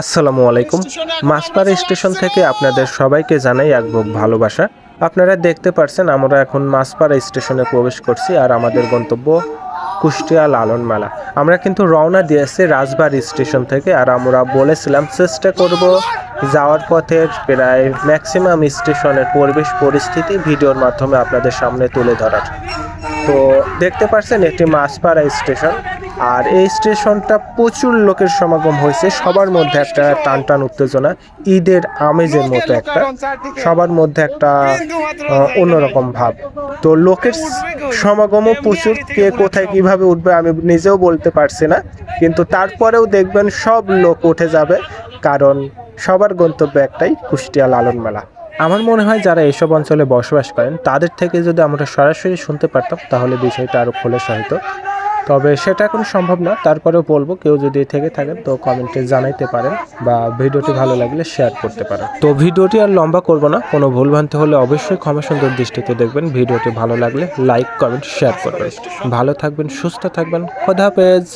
আসসালামু আলাইকুম। মাসপাড়া স্টেশন থেকে আপনাদের সবাইকে জানাই এক ভালোবাসা। আপনারা দেখতে পারছেন, আমরা এখন মাসপাড়া স্টেশনে প্রবেশ করছি আর আমাদের গন্তব্য কুষ্টিয়া লালন মেলা। আমরা কিন্তু রওনা দিয়েছি রাজবাড়ি স্টেশন থেকে আর আমরা বলেছিলাম, চেষ্টা করব যাওয়ার পথের প্রায় ম্যাক্সিমাম স্টেশনের পরিবেশ পরিস্থিতি ভিডিওর মাধ্যমে আপনাদের সামনে তুলে ধরার। তো দেখতে পাচ্ছেন একটি মাছপাড়া স্টেশন। আর এই স্টেশনটা প্রচুর লোকের সমাগম হয়েছে। সবার মধ্যে একটা টান টান উত্তেজনা ঈদের আমেজের মতো একটা সবার মধ্যে একটা অন্যরকম ভাব। তো লোকের সমাগমও প্রচুর কে কোথায় কীভাবে উঠবে আমি নিজেও বলতে পারছি না। কিন্তু তারপরেও দেখবেন সব লোক উঠে যাবে কারণ সবার গন্তব্য একটাই কুষ্টিয়া লালন মেলা। আমার মনে হয় যারা এসব অঞ্চলে বসবাস করেন তাদের থেকে যদি আমরা সরাসরি শুনতে পারতাম তাহলে বিষয়টা আরও খোলসা হতো তবে সেটা এখন সম্ভব না। তারপরেও বলব, কেউ যদি থেকে থাকেন তো কমেন্টে জানাইতে পারেন বা ভিডিওটি ভালো লাগলে শেয়ার করতে পারেন। তো ভিডিওটি আর লম্বা করব না, কোনো ভুলভ্রান্তি হলে অবশ্যই ক্ষমা সুন্দর দৃষ্টিতে দেখবেন। ভিডিওটি ভালো লাগলে লাইক কমেন্ট শেয়ার করবেন। ভালো থাকবেন, সুস্থ থাকবেন। খোদা হাফেজ।